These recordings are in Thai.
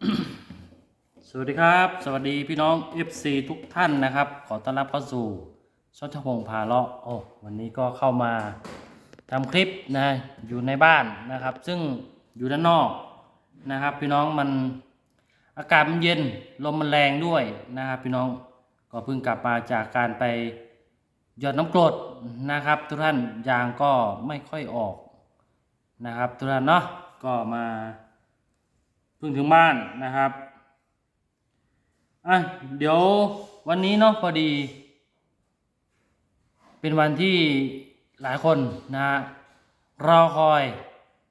สวัสดีครับ สวัสดีพี่น้อง FC ทุกท่านนะครับ ขอต้อนรับเข้าสู่ชดชพงพาเลาะโอ้วันนี้ก็เข้ามาทำคลิปนะอยู่ในบ้านนะครับ ซึ่งอยู่ด้านนอกนะครับ พี่น้องมันอากาศมันเย็นลมมันแรงด้วยนะครับ พี่น้องก็เพิ่งกลับมาจากการไปหยอดน้ำกรดนะครับ ทุกท่านยางก็ไม่ค่อยออกนะครับ ทุกท่านเนาะก็มา เพิ่งถึงบ้านนะครับอะเดี๋ยววันนี้เนาะพอดี เป็นวันที่หลายคนนะฮะรอคอย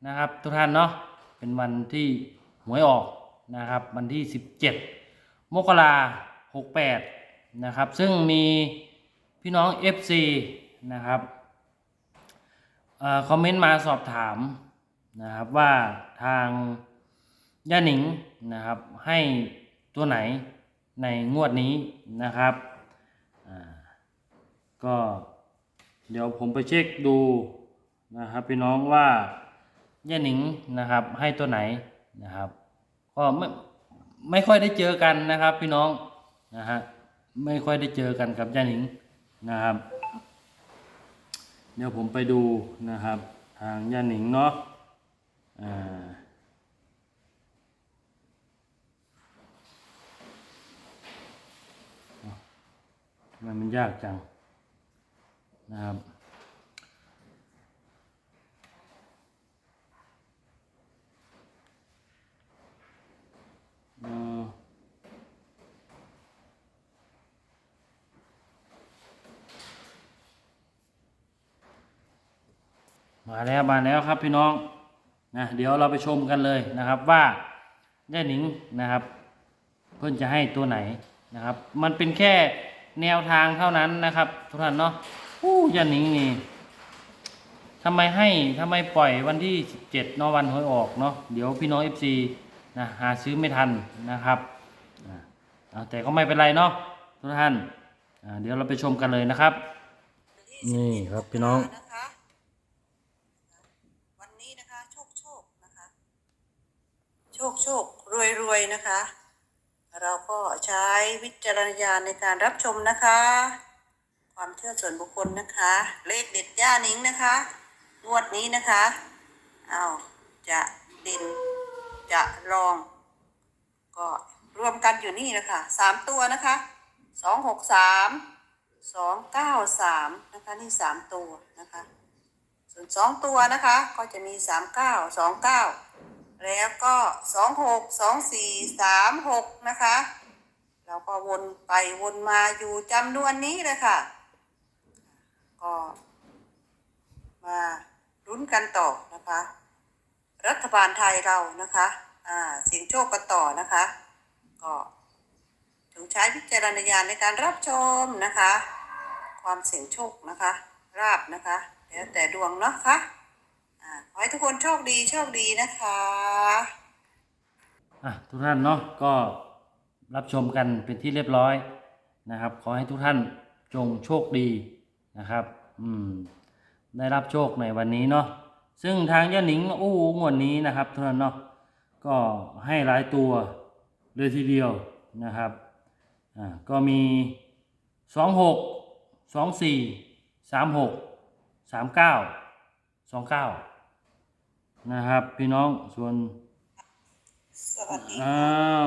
นะครับทุกท่านเนาะเป็นวันที่หวยออกนะครับ วันที่ 17 มกราหกแปดนะครับ ซึ่งมีพี่น้อง FC นะครับอคอมเมนต์มาสอบถามนะครับว่าทาง ย่าหนิงนะครับ ให้ตัวไหนในงวดนี้นะครับ ก็เดี๋ยวผมไปเช็คดูนะครับพี่น้องว่าย่าหนิงนะครับ ให้ตัวไหนนะครับ ก็ไม่ไม่ค่อยได้เจอกันนะครับ พี่น้องนะฮะไม่ค่อยได้เจอกันกับย่าหนิงนะครับ เดี๋ยวผมไปดูนะครับ ทางย่าหนิงเนาะอ่า ทำไมมันยากจังนะครับ มาแล้วมาแล้วครับพี่น้องนะเดี๋ยวเราไปชมกันเลยนะครับว่าย่หนิงนะครับ เพื่อนจะให้ตัวไหนนะครับ มันเป็นแค่ แนวทางเท่านั้นนะครับ ทุกท่านเนาะอู้ยันหนิงนี่ทำไมให้ทำไมปล่อยวันที่ 17เนาะวันหวยออกเนาะเดี๋ยวพี่น้อง FC นะหาซื้อไม่ทันนะครับแต่ก็ไม่เป็นไรเนาะทุกท่านเดี๋ยวเราไปชมกันเลยนะครับ นี่ครับพี่น้องวันนี้นะคะ โชคโชคนะคะ โชคโชครวยรวยนะคะ เราก็ใช้วิจารณญาณในการรับชมนะคะ ความเชื่อส่วนบุคคลนะคะ เลขเด็ดย่านิ้งนะคะงวดนี้นะคะเอาจะเด่นจะรอง ก็รวมกันอยู่นี่นะคะสามตัวนะคะสองหกสามสองเก้าสามนะคะนี่สามตัวนะคะ ส่วนสองตัวนะคะก็จะมีสามเก้าสองเก้า แล้วก็สองหกสองสี่สามหกนะคะ เราก็วนไปวนมาอยู่จำนวนนี้เลยค่ะ ก็มาลุ้นกันต่อนะคะ รัฐบาลไทยเรานะคะอ่าเสียงโชคกันต่อนะคะ ก็ถึงใช้วิจารณญาณในการรับชมนะคะ ความเสี่ยงโชคนะคะ ราบนะคะ แล้วแต่ดวงเนาะคะอ่า ขอให้ทุกคนโชคดีโชคดีนะคะอะทุกท่านเนาะก็รับชมกันเป็นที่เรียบร้อยนะครับ ขอให้ทุกท่านจงโชคดีนะครับ อืม ได้รับโชคในวันนี้เนาะซึ่งทางย่าหนิงโอ้งวดนี้นะครับทุกท่านเนาะก็ให้หลายตัวเลยทีเดียวนะครับอ่าก็มีสองหกสองสี่สามหกสามเก้าสองเก้า นะครับ พี่น้องส่วนสวัสดีอ้าว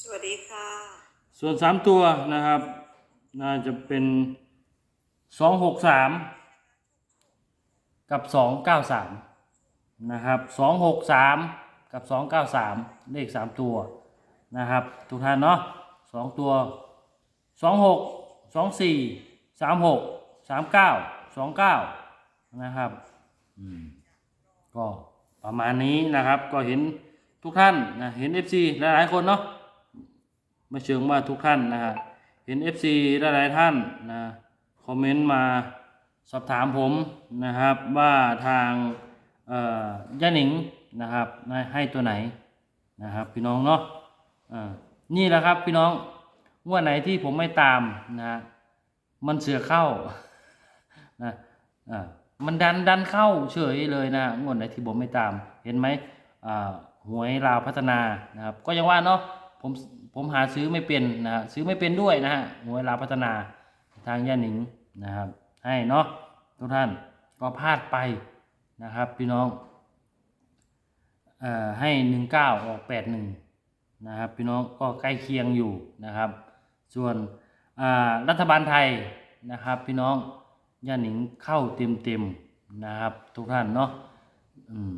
สวัสดีค่ะ ส่วนสามตัวนะครับ น่าจะเป็นสองหกสามกับสองเก้าสามนะครับสองหกสามกับสองเก้าสามเลขสามตัวนะครับ ทุกท่านเนาะสองตัวสองหกสองสี่สามหกสามเก้าสองเก้านะครับอืม ก็ประมาณนี้นะครับ ก็เห็นทุกท่านนะเห็น FC หลายๆคนเนาะไม่เชิงว่าทุกท่านนะฮะเห็น FC หลายๆท่านนะคอมเมนต์มาสอบถามผมนะครับว่าทางย่าหนิงนะครับให้ตัวไหนนะครับ พี่น้องเนาะนี่แหละครับพี่น้องงวดไหนที่ผมไม่ตามนะฮะมันเสือเข้านะอ่า มันดันดันเข้าเฉยเลยนะงวดไหนที่ผมไม่ตาม เห็นไหมหวยลาวพัฒนานะครับ ก็ยังว่าเนาะผมผมหาซื้อไม่เป็นนะฮะซื้อไม่เป็นด้วยนะฮะหวยลาวพัฒนาทางย่าหนิงนะครับ ให้เนาะทุกท่านก็พลาดไปนะครับ พี่น้องอให้หนึ่งเก้าออกแปดหนึ่งนะครับพี่น้องก็ใกล้เคียงอยู่นะครับ ส่วนรัฐบาลไทยนะครับ พี่น้อง ย่าหนิงเข้าเต็มเต็มๆนะครับ ทุกท่านเนาะอืม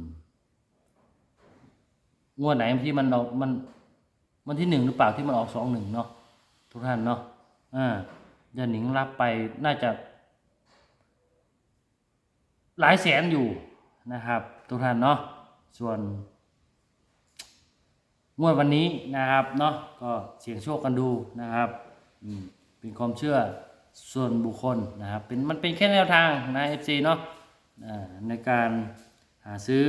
งวดไหนที่มันออกมันวันที่หนึ่งหรือเปล่าที่มันออกสองหนึ่งเนาะทุกท่านเนาะอ่าย่าหนิงรับไปน่าจะ หลายแสนอยู่นะครับ ทุกท่านเนาะส่วนงวดวันนี้นะครับเนาะก็เสี่ยงโชคกันดูนะครับอืมเป็นความเชื่อ ส่วนบุคคลนะครับเป็นมันเป็นแค่แนวทางนะ FC เนาะในการหาซื้อ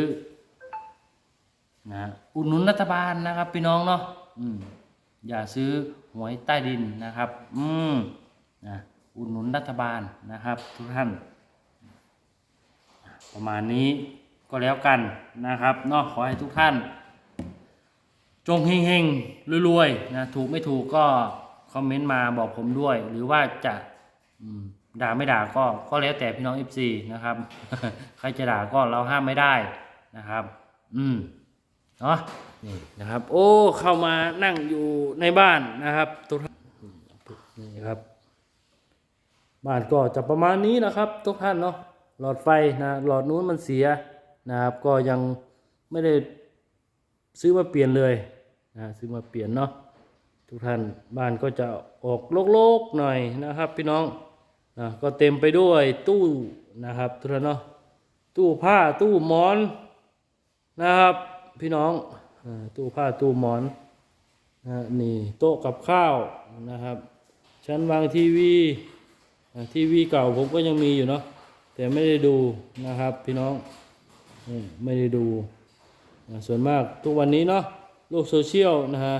นะอุดหนุนรัฐบาลนะครับพี่น้องเนาะอืมอย่าซื้อหวยใต้ดินนะครับ อืมนะอุดหนุนรัฐบาลนะครับ ทุกท่าน ประมาณนี้ก็แล้วกันนะครับเนาะขอให้ทุกท่าน จงเฮงเฮงๆรวยๆนะถูกไม่ถูกก็คอมเมนต์มาบอกผมด้วย หรือว่าจะ ด่าไม่ด่าก็ก็แล้วแต่พี่น้อง FC นะครับ ใครจะด่าก็เราห้ามไม่ได้นะครับ อืมเนาะนี่นะครับ โอ้เข้ามานั่งอยู่ในบ้านนะครับทุกท่านนี่ครับ บ้านก็จะประมาณนี้นะครับ ทุกท่านเนาะหลอดไฟนะหลอดนู้นมันเสียนะครับ ก็ยังไม่ได้ซื้อมาเปลี่ยนเลยนะซื้อมาเปลี่ยนเนาะทุกท่านบ้านก็จะออกโล่งๆหน่อยนะครับ พี่น้อง นะก็เต็มไปด้วยตู้นะครับทุกท่านเนาะตู้ผ้าตู้หมอนนะครับ พี่น้องตู้ผ้าตู้หมอนนะนี่โต๊ะกับข้าวนะครับ ชั้นวางทีวีทีวีเก่าผมก็ยังมีอยู่เนาะแต่ไม่ได้ดูนะครับพี่น้องไม่ได้ดูส่วนมากทุกวันนี้เนาะโลกโซเชียลนะฮะ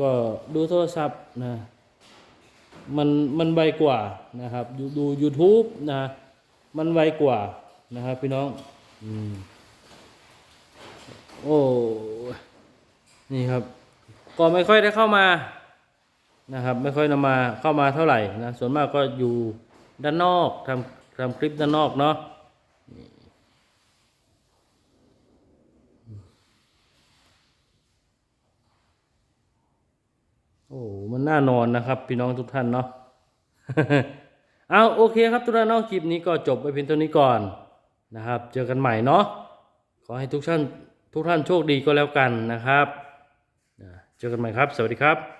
ก็ดูโทรศัพท์นะ มันมันไวกว่านะครับดูดู YouTube นะมันไวกว่านะครับพี่น้องอืมโอ้นี่ครับ ก็ไม่ค่อยได้เข้ามานะครับ ไม่ค่อยนำมาเข้ามาเท่าไหร่นะส่วนมากก็อยู่ด้านนอกทำทำคลิปด้านนอกเนาะ โอ้มันน่านอนนะครับ พี่น้องทุกท่านเนาะเอาโอเคครับทุกท่านเนาะคลิปนี้ก็จบไปเพียงเท่านี้ก่อนนะครับ เจอกันใหม่เนาะขอให้ทุกท่านทุกท่านโชคดีก็แล้วกันนะครับเจอกันใหม่ครับ สวัสดีครับ